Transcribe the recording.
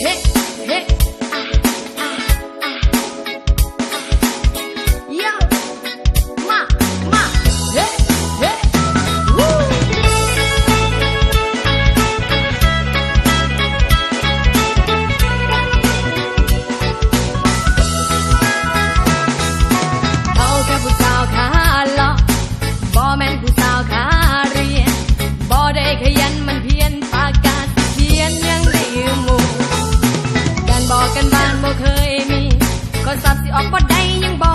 เฮ้เฮ้ บ่เคยมีคนสับสิออกบ่ได้ยังบ่